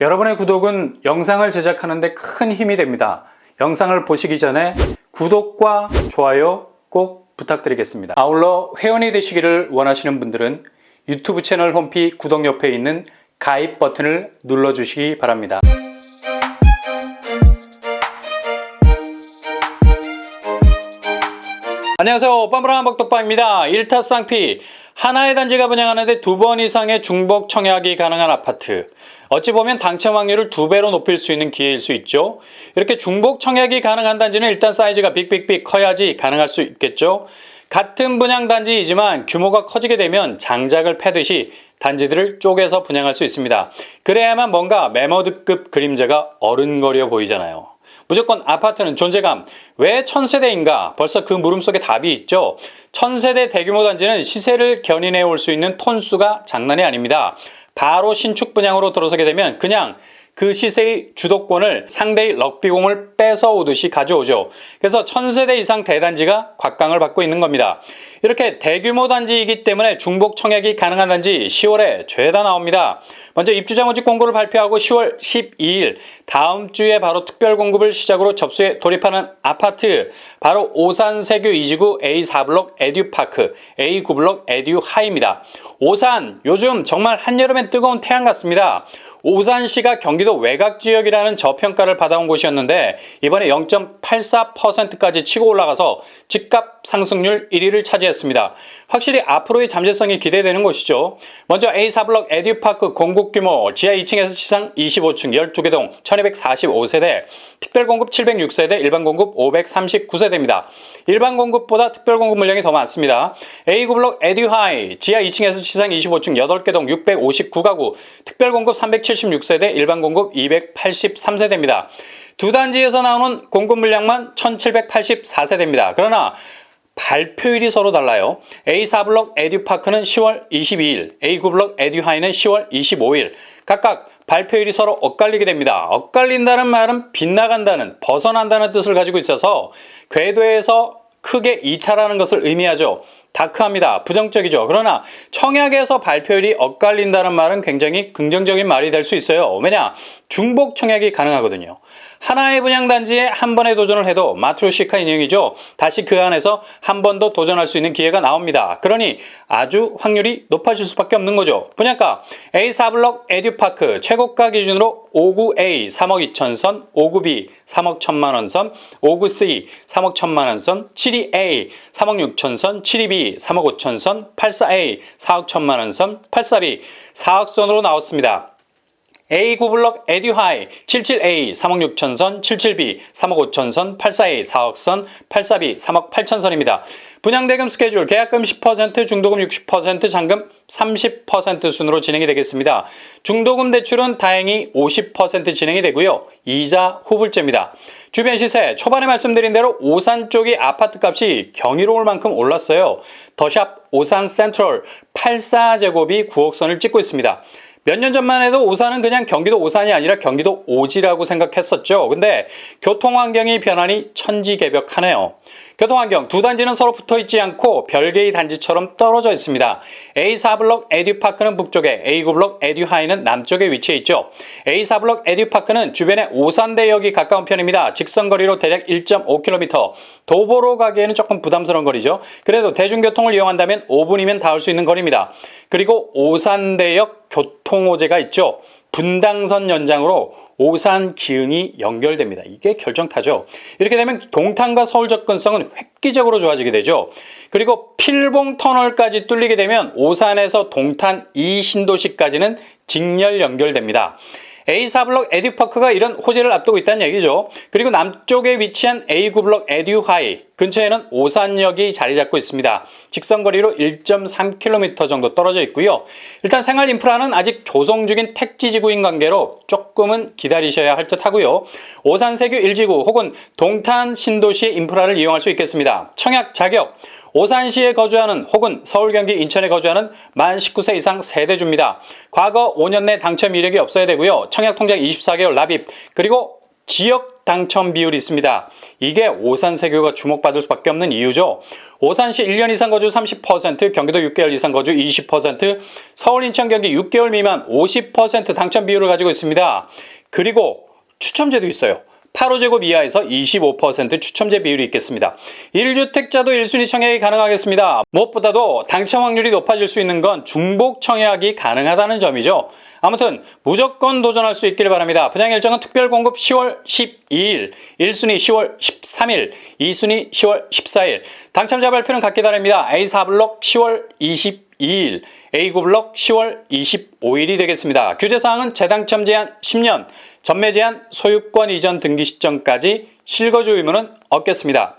여러분의 구독은 영상을 제작하는 데 큰 힘이 됩니다. 영상을 보시기 전에 구독과 좋아요 꼭 부탁드리겠습니다. 아울러 회원이 되시기를 원하시는 분들은 유튜브 채널 홈피 구독 옆에 있는 가입 버튼을 눌러주시기 바랍니다. 안녕하세요. 빰브랑 박독방입니다. 1타 쌍피. 하나의 단지가 분양하는데 두 번 이상의 중복 청약이 가능한 아파트. 어찌 보면 당첨 확률을 두 배로 높일 수 있는 기회일 수 있죠. 이렇게 중복 청약이 가능한 단지는 일단 사이즈가 빅빅빅 커야지 가능할 수 있겠죠. 같은 분양 단지이지만 규모가 커지게 되면 장작을 패듯이 단지들을 쪼개서 분양할 수 있습니다. 그래야만 뭔가 메모드급 그림자가 어른거려 보이잖아요. 무조건 아파트는 존재감. 왜 천세대인가? 벌써 그 물음 속에 답이 있죠. 천세대 대규모 단지는 시세를 견인해 올 수 있는 톤수가 장난이 아닙니다. 바로 신축 분양으로 들어서게 되면 그냥 그 시세의 주도권을 상대의 럭비공을 뺏어 오듯이 가져오죠. 그래서 천세대 이상 대단지가 곽강을 받고 있는 겁니다. 이렇게 대규모 단지이기 때문에 중복 청약이 가능한 단지 10월에 죄다 나옵니다. 먼저 입주자 모집 공고를 발표하고 10월 12일 다음 주에 바로 특별 공급을 시작으로 접수에 돌입하는 아파트 바로 오산 세교 2지구 A4블록 에듀파크 A9블록 에듀하입니다. 오산 요즘 정말 한여름엔 뜨거운 태양 같습니다. 오산시가 경기도 외곽 지역이라는 저평가를 받아온 곳이었는데 이번에 0.84%까지 치고 올라가서 집값 상승률 1위를 차지했습니다. 확실히 앞으로의 잠재성이 기대되는 곳이죠. 먼저 A4블럭 에듀파크 공급 규모 지하 2층에서 시상 25층 12개 동 1245세대 특별 공급 706세대 일반 공급 539세대입니다. 일반 공급보다 특별 공급 물량이 더 많습니다. A9블럭 에듀하이 지하 2층에서 시상 25층 8개 동 659가구 특별 공급 376세대 일반 공급 283세대입니다. 두 단지에서 나오는 공급 물량만 1784세대입니다. 그러나 발표일이 서로 달라요. A4블럭 에듀파크는 10월 22일, A9블럭 에듀하이는 10월 25일. 각각 발표일이 서로 엇갈리게 됩니다. 엇갈린다는 말은 빗나간다는, 벗어난다는 뜻을 가지고 있어서 궤도에서 크게 이탈하는 것을 의미하죠. 다크합니다. 부정적이죠. 그러나 청약에서 발표일이 엇갈린다는 말은 굉장히 긍정적인 말이 될 수 있어요. 왜냐? 중복 청약이 가능하거든요. 하나의 분양 단지에 한 번에 도전을 해도 마트로시카 인형이죠. 다시 그 안에서 한 번 더 도전할 수 있는 기회가 나옵니다. 그러니 아주 확률이 높아질 수밖에 없는 거죠. 분양가 A4블럭 에듀파크 최고가 기준으로 59A 3억 2천 선, 59B 3억 1천만 원 선, 59C 3억 1천만 원 선, 72A 3억 6천 선, 72B 3억 5천 선, 84A 4억 1천만 원 선, 84B 4억 선으로 나왔습니다. A9블럭 에듀하이 77A 3억 6천선, 77B 3억 5천선, 84A 4억선, 84B 3억 8천선입니다. 분양대금 스케줄 계약금 10%, 중도금 60%, 잔금 30% 순으로 진행이 되겠습니다. 중도금 대출은 다행히 50% 진행이 되고요. 이자 후불제입니다. 주변 시세 초반에 말씀드린 대로 오산 쪽이 아파트 값이 경이로울 만큼 올랐어요. 더샵 오산 센트럴 84제곱이 9억선을 찍고 있습니다. 몇 년 전만 해도 오산은 그냥 경기도 오산이 아니라 경기도 오지라고 생각했었죠. 근데 교통 환경이 변하니 천지개벽하네요. 교통 환경 두 단지는 서로 붙어 있지 않고 별개의 단지처럼 떨어져 있습니다. A4블럭 에듀파크는 북쪽에, A9블럭 에듀하이는 남쪽에 위치해 있죠. A4블럭 에듀파크는 주변에 오산대역이 가까운 편입니다. 직선거리로 대략 1.5km. 도보로 가기에는 조금 부담스러운 거리죠. 그래도 대중교통을 이용한다면 5분이면 닿을 수 있는 거리입니다. 그리고 오산대역 교통호재가 있죠. 분당선 연장으로 오산 기흥이 연결됩니다. 이게 결정타죠. 이렇게 되면 동탄과 서울 접근성은 획기적으로 좋아지게 되죠. 그리고 필봉 터널까지 뚫리게 되면 오산에서 동탄 이 신도시까지는 직렬 연결됩니다. A4블럭 에듀파크가 이런 호재를 앞두고 있다는 얘기죠. 그리고 남쪽에 위치한 A9블럭 에듀하이 근처에는 오산역이 자리 잡고 있습니다. 직선거리로 1.3km 정도 떨어져 있고요. 일단 생활 인프라는 아직 조성 중인 택지 지구인 관계로 조금은 기다리셔야 할 듯 하고요. 오산 세교 1지구 혹은 동탄 신도시의 인프라를 이용할 수 있겠습니다. 청약 자격 오산시에 거주하는 혹은 서울, 경기, 인천에 거주하는 만 19세 이상 세대주입니다. 과거 5년 내 당첨 이력이 없어야 되고요. 청약 통장 24개월 납입 그리고 지역 당첨 비율이 있습니다. 이게 오산세교가 주목받을 수밖에 없는 이유죠. 오산시 1년 이상 거주 30%, 경기도 6개월 이상 거주 20%, 서울, 인천, 경기 6개월 미만 50% 당첨 비율을 가지고 있습니다. 그리고 추첨제도 있어요. 8호제곱 이하에서 25% 추첨제 비율이 있겠습니다. 1주택자도 1순위 청약이 가능하겠습니다. 무엇보다도 당첨 확률이 높아질 수 있는 건 중복 청약이 가능하다는 점이죠. 아무튼 무조건 도전할 수 있기를 바랍니다. 분양 일정은 특별 공급 10월 12일, 1순위 10월 13일, 2순위 10월 14일. 당첨자 발표는 각기 다릅니다. A4 블록 10월 22일, A9블록 10월 25일이 되겠습니다. 규제사항은 재당첨 제한 10년, 전매 제한 소유권 이전 등기 시점까지 실거주 의무는 없겠습니다.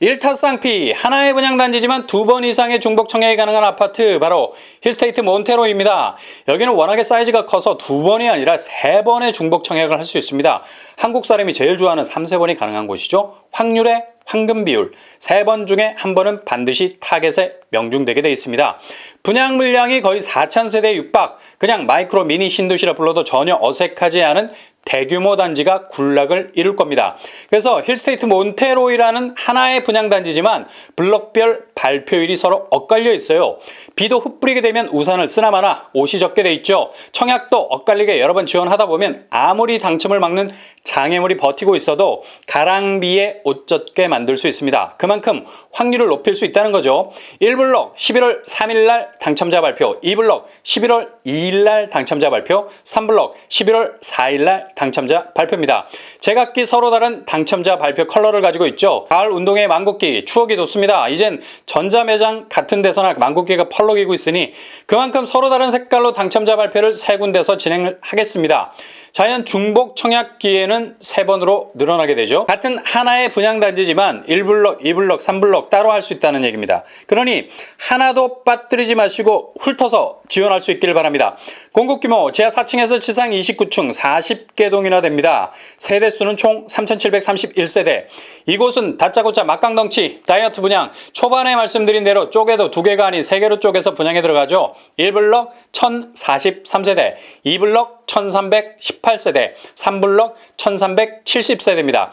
1타 쌍피 하나의 분양단지지만 두 번 이상의 중복 청약이 가능한 아파트 바로 힐스테이트 몬테로입니다. 여기는 워낙에 사이즈가 커서 두 번이 아니라 세 번의 중복 청약을 할 수 있습니다. 한국 사람이 제일 좋아하는 3, 세 번이 가능한 곳이죠. 확률의 황금 비율 세 번 중에 한 번은 반드시 타겟에 명중되게 되어 있습니다. 분양 물량이 거의 4천 세대 육박 그냥 마이크로 미니 신도시라 불러도 전혀 어색하지 않은 대규모 단지가 군락을 이룰 겁니다. 그래서 힐스테이트 몬테로이라는 하나의 분양 단지지만 블럭별 발표일이 서로 엇갈려 있어요. 비도 흩뿌리게 되면 우산을 쓰나 마나 옷이 적게 돼 있죠. 청약도 엇갈리게 여러 번 지원하다 보면 아무리 당첨을 막는 장애물이 버티고 있어도 가랑비에 옷 젖게 만들 수 있습니다. 그만큼 확률을 높일 수 있다는 거죠. 1블럭 11월 3일 날 당첨자 발표, 2블럭 11월 2일 날 당첨자 발표, 3블럭 11월 4일 날 당첨자 발표입니다. 제각기 서로 다른 당첨자 발표 컬러를 가지고 있죠. 가을 운동회 망국기 추억이 돋습니다. 이젠 전자매장 같은 데서나 망국기가 펄럭이고 있으니 그만큼 서로 다른 색깔로 당첨자 발표를 세 군데서 진행을 하겠습니다. 자연 중복 청약 기회는 세 번으로 늘어나게 되죠. 같은 하나의 분양단지지만 1블럭, 2블럭, 3블럭 따로 할 수 있다는 얘기입니다. 그러니 하나도 빠뜨리지 마시고 훑어서 지원할 수 있기를 바랍니다. 공급 규모 지하 4층에서 지상 29층 40개 동이나 됩니다. 세대수는 총 3,731세대. 이곳은 다짜고짜 막강덩치 다이어트 분양 초반에 말씀드린 대로 쪼개도 두 개가 아닌 세 개로 쪼개서 분양에 들어가죠. 1블럭 1,043세대, 2블럭 1,318세대, 3블럭 1,370세대입니다.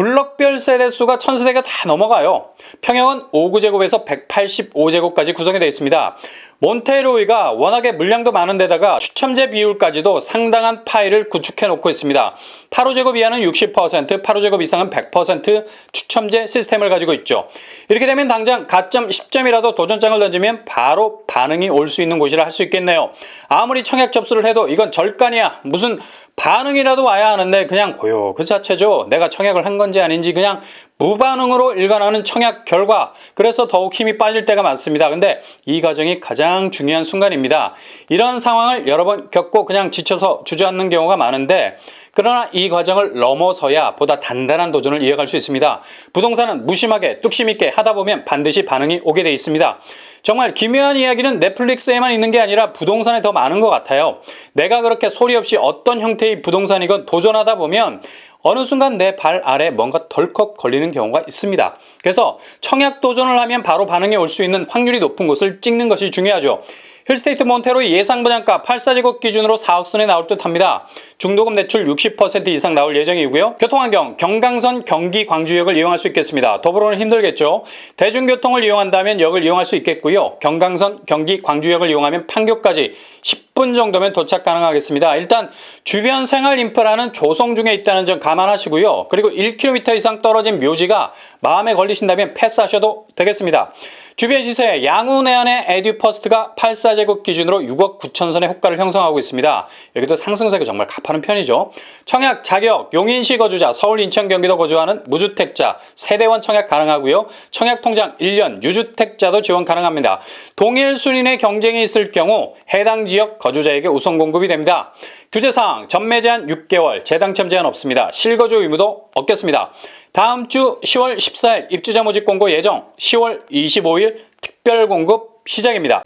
블럭별 세대수가 1000세대가 다 넘어가요. 평형은 5구제곱에서 185제곱까지 구성이 되어 있습니다. 몬테로이가 워낙에 물량도 많은 데다가 추첨제 비율까지도 상당한 파일을 구축해 놓고 있습니다. 8호제곱 이하는 60%, 8호제곱 이상은 100% 추첨제 시스템을 가지고 있죠. 이렇게 되면 당장 가점 10점이라도 도전장을 던지면 바로 반응이 올 수 있는 곳이라 할 수 있겠네요. 아무리 청약 접수를 해도 이건 절간이야. 무슨 반응이라도 와야 하는데 그냥 고요 그 자체죠. 내가 청약을 한 건지 아닌지 그냥 무반응으로 일관하는 청약 결과 그래서 더욱 힘이 빠질 때가 많습니다. 근데 이 과정이 가장 중요한 순간입니다. 이런 상황을 여러 번 겪고 그냥 지쳐서 주저앉는 경우가 많은데 그러나 이 과정을 넘어서야 보다 단단한 도전을 이어갈 수 있습니다. 부동산은 무심하게 뚝심 있게 하다 보면 반드시 반응이 오게 돼 있습니다. 정말 기묘한 이야기는 넷플릭스에만 있는 게 아니라 부동산에 더 많은 것 같아요. 내가 그렇게 소리 없이 어떤 형태의 부동산이건 도전하다 보면 어느 순간 내 발 아래 뭔가 덜컥 걸리는 경우가 있습니다. 그래서 청약 도전을 하면 바로 반응이 올 수 있는 확률이 높은 곳을 찍는 것이 중요하죠. 힐스테이트 몬테로의 예상 분양가 8사제곱 기준으로 4억 선에 나올 듯 합니다. 중도금 대출 60% 이상 나올 예정이고요. 교통환경, 경강선, 경기, 광주역을 이용할 수 있겠습니다. 더불어는 힘들겠죠. 대중교통을 이용한다면 역을 이용할 수 있겠고요. 경강선, 경기, 광주역을 이용하면 판교까지 10분 정도면 도착 가능하겠습니다. 일단 주변 생활 인프라는 조성 중에 있다는 점 감안하시고요. 그리고 1km 이상 떨어진 묘지가 마음에 걸리신다면 패스하셔도 되겠습니다. 주변 시세 양운해안의 에듀퍼스트가 8사제곱 기준으로 6억 9천 선의 호가를 형성하고 있습니다. 여기도 상승세가 정말 가파른 편이죠. 청약 자격 용인시 거주자 서울 인천 경기도 거주하는 무주택자 세대원 청약 가능하고요. 청약 통장 1년 유주택자도 지원 가능합니다. 동일 순인의 경쟁이 있을 경우 해당 지역 거주자에게 우선 공급이 됩니다. 규제사항 전매 제한 6개월 재당첨 제한 없습니다. 실거주 의무도 없겠습니다. 다음 주 10월 14일 입주자 모집 공고 예정 10월 25일 특별 공급 시작입니다.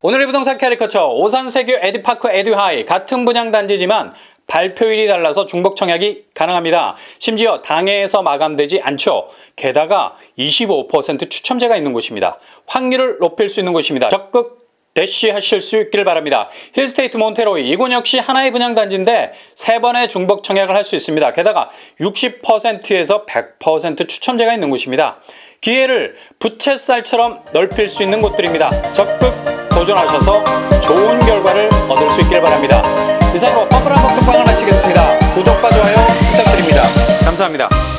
오늘의 부동산 캐리커처 오산세교 에듀파크 에듀하이 같은 분양 단지지만 발표일이 달라서 중복 청약이 가능합니다. 심지어 당해에서 마감되지 않죠. 게다가 25% 추첨제가 있는 곳입니다. 확률을 높일 수 있는 곳입니다. 적극 대쉬 하실 수 있길 바랍니다. 힐스테이트 몬테로이 이곳 역시 하나의 분양단지인데 세 번의 중복 청약을 할 수 있습니다. 게다가 60%에서 100% 추첨제가 있는 곳입니다. 기회를 부채살처럼 넓힐 수 있는 곳들입니다. 적극 도전하셔서 좋은 결과를 얻을 수 있길 바랍니다. 이상으로 퍼플한 복덕방을 마치겠습니다. 구독과 좋아요 부탁드립니다. 감사합니다.